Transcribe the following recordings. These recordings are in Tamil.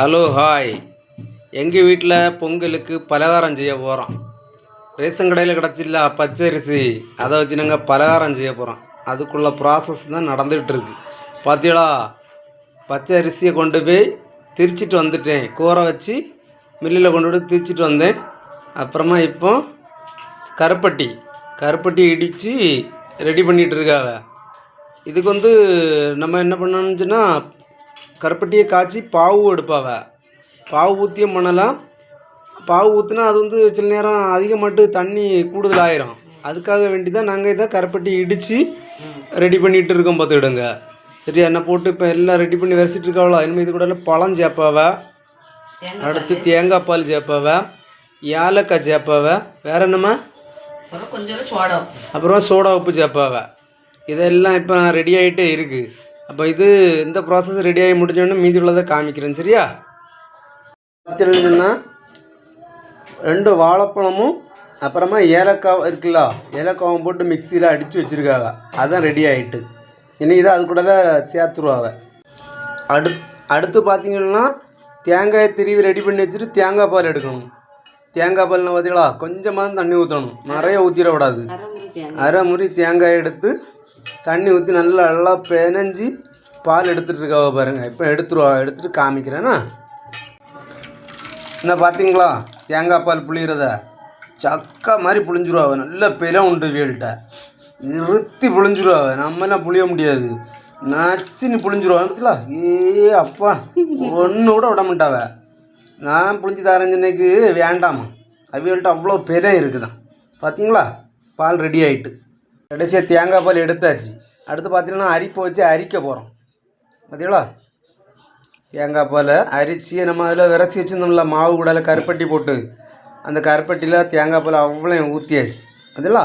Hello hi. எங்கள் வீட்டில் பொங்கலுக்கு பலகாரம் செய்ய போகிறோம் ரேஷன் கடையில் கிடச்சில்ல பச்சரிசி. அதை வச்சு நாங்கள் பலகாரம் செய்ய போகிறோம் அதுக்குள்ள ப்ராசஸ் தான் நடந்துகிட்டு இருக்கு. பார்த்தீங்களா பச்சை அரிசியை கொண்டு போய் திரிச்சிட்டு வந்துட்டேன். கூரை வச்சு மில்லில் கொண்டு போய் திரிச்சிட்டு வந்தேன். அப்புறமா இப்போ கருப்பட்டி கருப்பட்டி இடித்து ரெடி பண்ணிகிட்டு இருக்காங்க. இதுக்கு வந்து நம்ம என்ன பண்ணணும்னு சொன்னால் கருப்பட்டியை காய்ச்சி பாவு எடுப்பாவ. பாவு ஊற்றியும் பண்ணலாம் பாவு ஊற்றினா அது வந்து சில நேரம் அதிகமாட்டு தண்ணி கூடுதல் ஆயிரும் அதுக்காக வேண்டி தான் நாங்கள் இதை கருப்பட்டி இடித்து ரெடி பண்ணிகிட்டு இருக்கோம் பார்த்துக்கிடுங்க. சரியா? என்ன போட்டு இப்போ எல்லாம் ரெடி பண்ணி விரசிட்டு இருக்காவளோ? இனிமேல் இது கூட பழம் சேர்ப்பாவ. அடுத்து தேங்காய் பால் சேர்ப்பாவ. ஏலக்காய் சேர்ப்பாவ. வேற என்னம்மா? அப்புறம் கொஞ்சம் சோடம் அப்புறம் சோடா உப்பு சேர்ப்பாவ. இதெல்லாம் இப்போ ரெடி ஆகிட்டே இருக்குது அப்போ இது இந்த ப்ராசஸ் ரெடி ஆகி முடிஞ்சோடனே மீதி உள்ளதை காமிக்கிறேன் சரியா? பார்த்தீங்கன்னா ரெண்டு வாழைப்பழமும் அப்புறமா ஏலக்காய் இருக்குல்ல ஏலக்காவும் போட்டு மிக்சியில் அடித்து வச்சுருக்காங்க. அதான் ரெடி ஆகிட்டு இன்னைக்கு தான் அது கூட சேர்த்துருவாங்க. அடு அடுத்து பார்த்தீங்கன்னா தேங்காயை திருவி ரெடி பண்ணி வச்சுட்டு தேங்காய் பால் எடுக்கணும். தேங்காய் பால்னா பார்த்தீங்களா கொஞ்சமாக தான் தண்ணி ஊற்றணும் நிறைய ஊற்றிடக்கூடாது அரை முறி தேங்காய் எடுத்து தண்ணி ஊற்றி நல்லா நல்லா பெனஞ்சி பால் எடுத்துகிட்டு இருக்காவ பாருங்க. இப்போ எடுத்துருவா எடுத்துகிட்டு காமிக்கிறேன்னா என்ன பார்த்தீங்களா தேங்காய் பால் புளிகிறத சக்கா மாதிரி புளிஞ்சிருவாவ நல்ல பெலம் உண்டு வீல்கிட்ட நிறுத்தி புளிஞ்சிருவாவ நம்மலாம் புளிய முடியாது. நச்சுன்னு புளிஞ்சிருவா ஏ அப்பா. ஒன்று கூட விட மாட்டாவ. நான் புளிஞ்சு தரேன் சென்னைக்கு வேண்டாமா? அவியல்கிட்ட அவ்வளோ பெலம் இருக்குதான். பார்த்தீங்களா பால் ரெடி ஆயிட்டு. கடைசியாக தேங்காய் பால் எடுத்தாச்சு. அடுத்து பார்த்தீங்கன்னா அரிப்பை வச்சு அரிக்க போகிறோம் பார்த்தீங்களா தேங்காய் பாலை அரிச்சு நம்ம அதில் விரச்சி வச்சுருந்தோம்ல மாவு கூடால கருப்பட்டி போட்டு. அந்த கருப்பட்டியில் தேங்காய் பால் அவ்வளோ ஊற்றியாச்சு பார்த்தீங்களா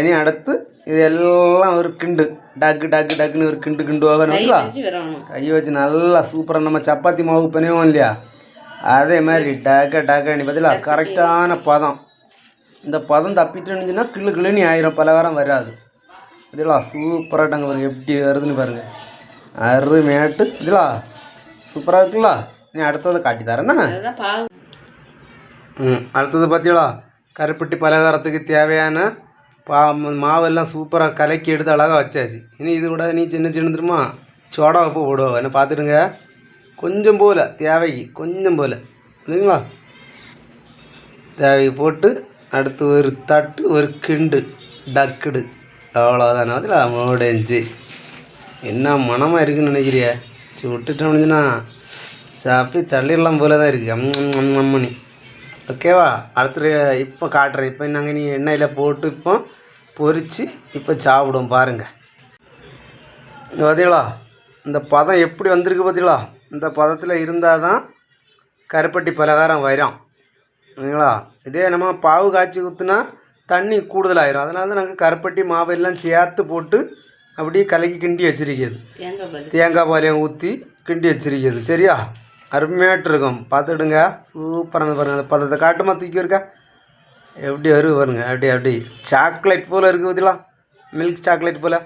இனி அடுத்து இது எல்லாம் ஒரு கிண்டு. டக்கு டக்கு டக்குன்னு ஒரு கிண்டு கிண்டு வரணும் கையை வச்சு நல்லா சூப்பராக நம்ம சப்பாத்தி மாவு பிணைவோம் இல்லையா? அதே மாதிரி டக்க டக்கனி பார்த்தீங்களா கரெக்டான பதம். இந்த பதம் தப்பிட்டு இருந்துச்சுன்னா கிளு கிளுன்னு ஆயிரம் பலகாரம் வராது. இதுலா சூப்பராட்டாங்க பாருங்க எப்படி வருதுன்னு பாருங்க. அருமையாட்டு இதுலா சூப்பராக இருக்குல்ல? நீ அடுத்தது காட்டி தரேன்னா? ம் அடுத்தது பார்த்தீங்களா கருப்பட்டி பலகாரத்துக்கு தேவையான பா மாவெல்லாம் சூப்பராக கலக்கி எடுத்து அழகாக வச்சாச்சு. இனி இது கூட நீ சின்ன சின்ன தெரியுமா? சோடா உப்பு போடுவோம் என்ன பார்த்துடுங்க கொஞ்சம் போல் தேவைக்கு கொஞ்சம் போல். இல்லைங்களா தேவைக்கு போட்டு அடுத்து ஒரு தட்டு ஒரு கிண்டு டக்குடு. அவ்வளோதான் அதில் முடிஞ்சு. என்ன மனமாக இருக்குன்னு நினைக்கிறிய? முடிஞ்சுன்னா சாப்பிட்டு தள்ளிடலாம் போல தான் இருக்குது அம்மணி ஓகேவா அடுத்த இப்போ காட்டுறேன். இப்போ நாங்கள் நீ எண்ணெயில் போட்டு இப்போ பொறித்து இப்போ சாப்பிடுவோம் பாருங்கள் பார்த்தீங்களா இந்த பதம் எப்படி வந்திருக்கு பார்த்தீங்களா இந்த பதத்தில் இருந்தால் தான் கருப்பட்டி பலகாரம் வரும். சரிங்களா இதே நம்ம பாவு காய்ச்சி ஊற்றுனா தண்ணி கூடுதலாயிரும். அதனால தான் நாங்கள் கருப்பட்டி மாவு எல்லாம் சேர்த்து போட்டு அப்படியே கலக்கி கிண்டி வச்சிருக்கிறது. தேங்காய் பால். தேங்காய் பாலையும் ஊற்றி கிண்டி வச்சிருக்கிறது. சரியா? அருமையாட்டு இருக்கும் பார்த்துடுங்க சூப்பராக பாருங்க. அந்த பதத்தை காட்டுமா தூக்கி இருக்கா எப்படி வருது பாருங்க. அப்படி அப்படி. சாக்லேட் போல் இருக்குது பார்த்தீங்களா மில்க் சாக்லேட் போல்.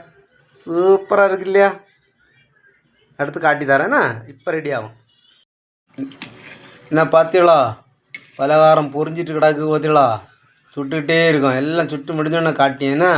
சூப்பராக இருக்கு இல்லையா? அடுத்து காட்டி தரேன்னா இப்போ ரெடி ஆகும். என்ன பார்த்தீங்களா பலகாரம் பொரிஞ்சிட்டு கிடக்கு பார்த்தீங்களா சுட்டுக்கிட்டே இருக்கும். எல்லாம் சுட்டு முடிஞ்சோன்னே காட்டியேன்னா